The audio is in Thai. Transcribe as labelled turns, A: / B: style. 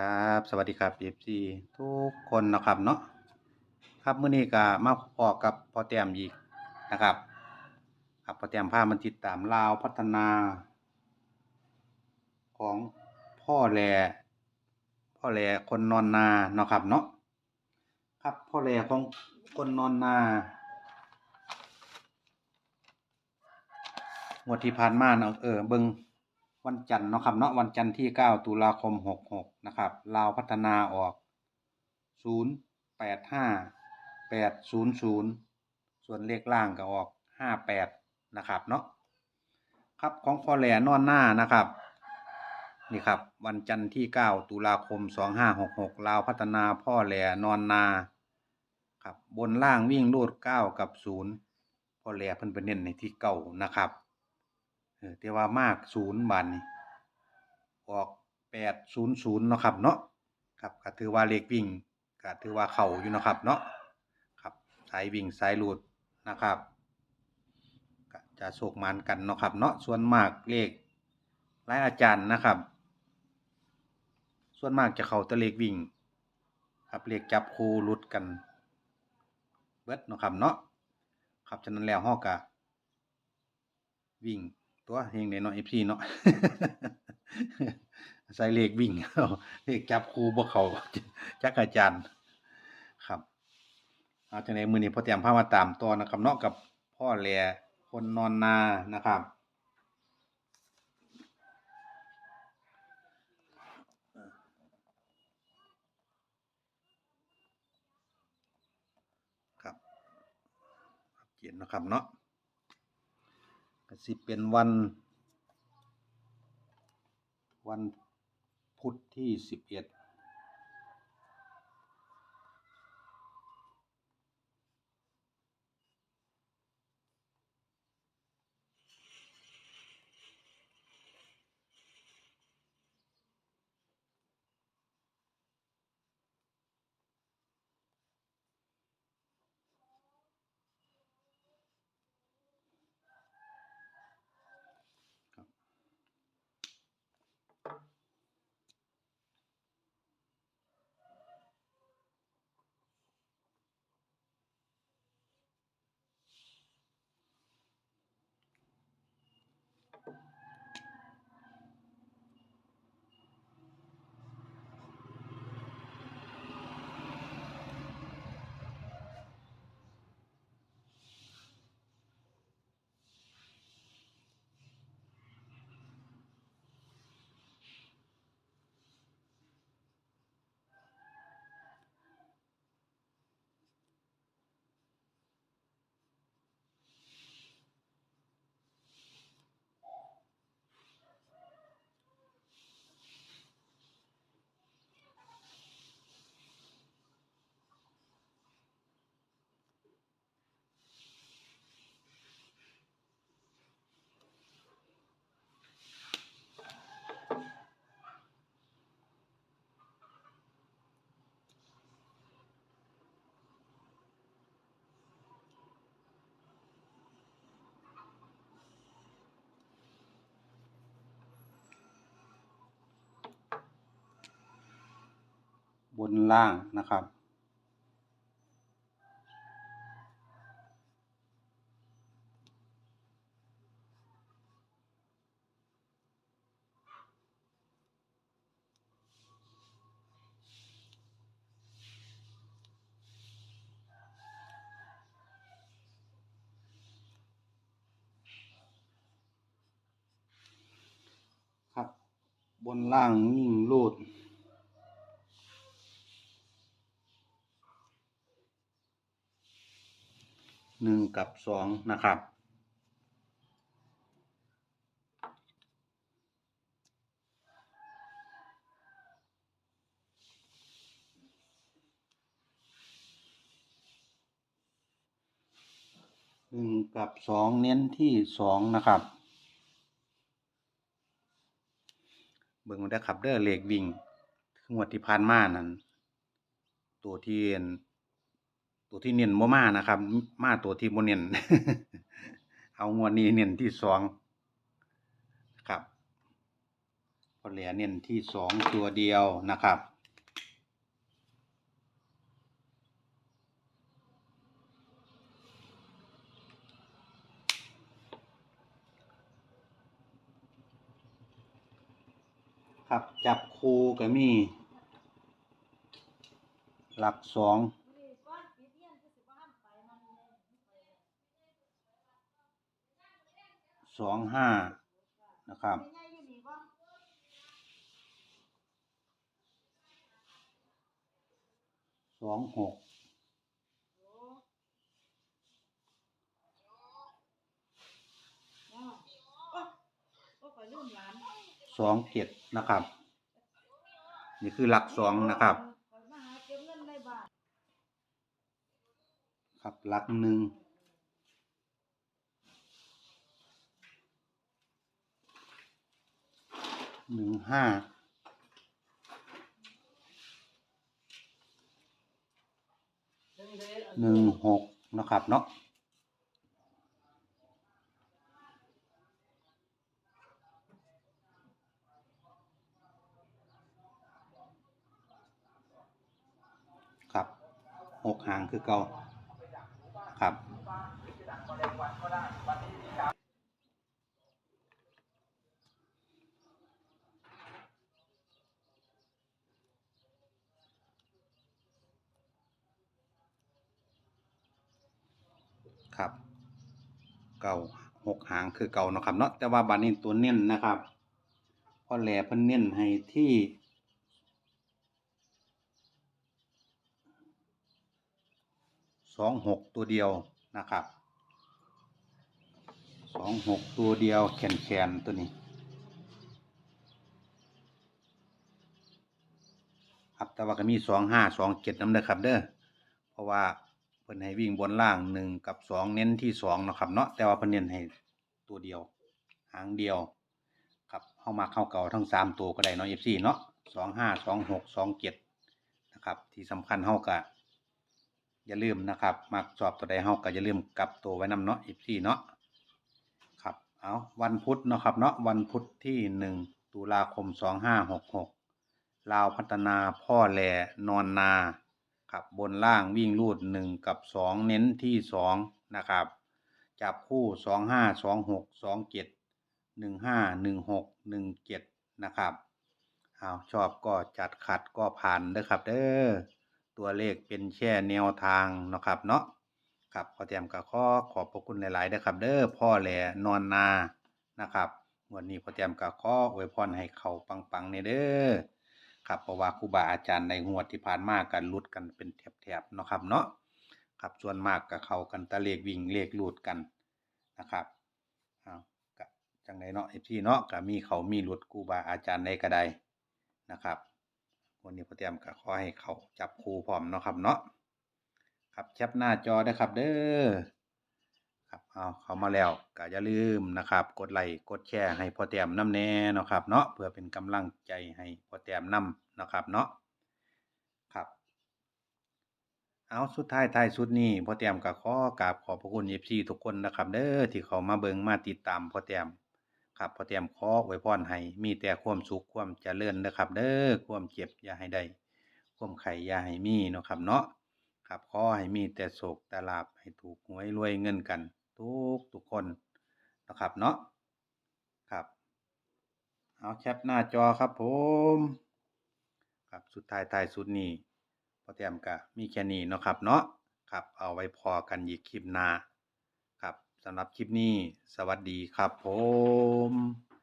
A: ครับ สวัสดีครับ FC ทุกคนนะครับเนาะครับมื้อนี้ก็มาพอกับพ่อแต้มอีกนะครับครับพ่อแต้มพามันติดตามลาวพัฒนา ของพ่อแลพ่อแลคนนอนนาเนาะครับเนาะครับพ่อแลของคนนอนนางวดที่ผ่านมาเนาะเออเบิง วันจันทร์เนาะครับเนาะวันจันทร์ที่ 9 ตุลาคม 66 นะครับลาวพัฒนาออก 085 800 ส่วนเลขล่างก็ออก 58 นะครับเนาะครับของพ่อแหล่นอนหน้านะครับนี่ครับวันจันทร์ที่ 9 ตุลาคม 2566 ลาวพัฒนาพ่อแหล่นอนนาครับบนล่างวิ่งรูด 9 กับ 0 พ่อแหล่เพิ่นไปเน้นในที่เก่านะครับ แต่ว่ามาก0บานนี่ออก800เนาะครับเนาะครับก็ถือว่าเลขวิ่งก็ถือว่าเข้าอยู่นะครับเนาะครับสายวิ่งสายรูดนะครับจะโชคหมานกันเนาะครับเนาะส่วนมากเลขหลายอาจารย์นะครับ ส่วนมากจะเข้าตะเลขวิ่ง ครับเลขจับคู่หลุดกันเบิดเนาะครับเนาะครับฉะนั้นแล้วฮาก็วิ่ง ตัวเฮงในเนาะ FC เนาะใส่เลขวิ่งเลขจับครูบ่เขาจักอาจารย์ ครับเอาจังไดมื้อนี้พอเตรียมพามาตามต่อนะครับเนาะกับพ่อแลคนนอนนานะครับครับเขียนนะครับเนาะ สิเป็นวัน วันพุธที่สิบเอ็ด บนล่างนะครับ ครับ บนล่างนิ่งรูด หนึ่งกับสองนะครับ หนึ่งกับสองเน้นที่สองนะครับ เบิ่งได้อครับเด้อเลขวิ่งงวดที่ผ่านมานั้น ตัวที่เน้น ตัวที่เน้นบ่มานะครับ มาตัวที่บ่เน้นเอางวดนี้เน้นที่สองครับพอแหลเน้นที่สองตัวเดียวนะครับครับจับคูก็มี หลักสอง สองห้านะครับ สองหกสองเจ็ดนะครับ นี่คือหลักสองนะครับ ครับหลักหนึ่ง หนึ่งห้าหนึ่งหกนะครับเนาะครับหกหางคือเก่าครับ ครับ เก่าหกหางคือเก่าเนาะครับเนาะแต่ว่าบัดนี้ตัวเน้นนะครับพอแหลเพิ่นเน้นให้ที่สองหกตัวเดียวนะครับสองหกตัวเดียวแขนแขนๆตัวนี้ครับแต่ว่าก็มีสองห้าสองเจ็ดน้ำเด้อครับเด้อเพราะว่า เพิ่นให้วิ่งบนล่างหนึ่งกับสองเน้นที่สองเนาะครับเนาะแต่ว่าเพิ่นเน้นให้ตัวเดียว หางเดียว ครับเข้ามาเข้าเก่าทั้งสามตัวก็ได้เนาะเอฟซีเนาะสองห้าสองหกสองเจ็ดนะครับ ที่สำคัญเฮากะอย่าลืมนะครับมักชอบตัวใดเฮาก็อย่าลืมกลับตัวไว้นำเนาะเอฟซีเนาะครับเอาวันพุธเนาะครับเนาะวันพุธที่หนึ่งตุลาคมสองห้าหกหกลาวพัฒนาพ่อแหลนอนนา ครับบนล่างวิ่งรูดหนึ่งกับสองเน้นที่สองนะครับ จับคู่สองห้าสองหกสองเจ็ดหนึ่งห้าหนึ่งหกหนึ่งเจ็ดนะครับเอาชอบก็จัดขัดก็ผ่านเด้อครับเด้อตัวเลขเป็นแค่แนวทางนะครับเนาะครับขอเตรียมกับข้อขอบพระคุณหลายๆเด้อครับ เด้อพ่อแหลนอนนานะครับวันนี้พอเตรียมกับข้ออวยพรให้เขาปังๆในเด้อ ครับเพราะว่าครูบาอาจารย์ในงวดที่ผ่านมากันลุดกันเป็นแถบๆเนาะครับเนาะครับส่วนมากกับเขากันตะเลขวิ่งเลขลูดกันนะครับเอากะจังไดเนาะเอฟซีเนาะก็มีเขามีลุดครูบาอาจารย์ในกระไดนะครับวันนี้พอเตรียมก็ขอให้เขาจับครูพร้อมเนาะครับเนาะครับแคปหน้าจอได้ครับเด้อ ครับเอาเขามาแล้วก็อย่าลืมนะครับ กดไลค์กดแชร์ให้พ่อเตรียมน้ำแน่เนาะครับ เนาะเพื่อเป็นกำลังใจให้พ่อเตรียมน้ำนะครับเนาะครับเอาสุดท้ายท้ายสุดนี้พ่อเตรียมก็ขอกราบขอบพระคุณเอฟซีทุกคนนะครับ เด้อที่เขามาเบิงมาติดตามพ่อเตรียมครับพ่อเตรียมขออวยพรให้มีแต่ความสุขความเจริญนะครับ เด้อความเจ็บอย่าให้ได้ความไข่อย่าให้มีเนาะครับเนาะครับขอให้มีแต่โศกแต่ลาบให้ถูกหวยรวยเงินกัน ทุกทุกคนนะครับเนาะครับเอาแคปหน้าจอครับผมครับสุดท้ายท้ายสุดนี้พอเตรียมกะมีแค่นี้เนาะครับเนาะครับเอาไว้พอกันอีกคลิปหน้าครับสำหรับคลิปนี้สวัสดีครับผม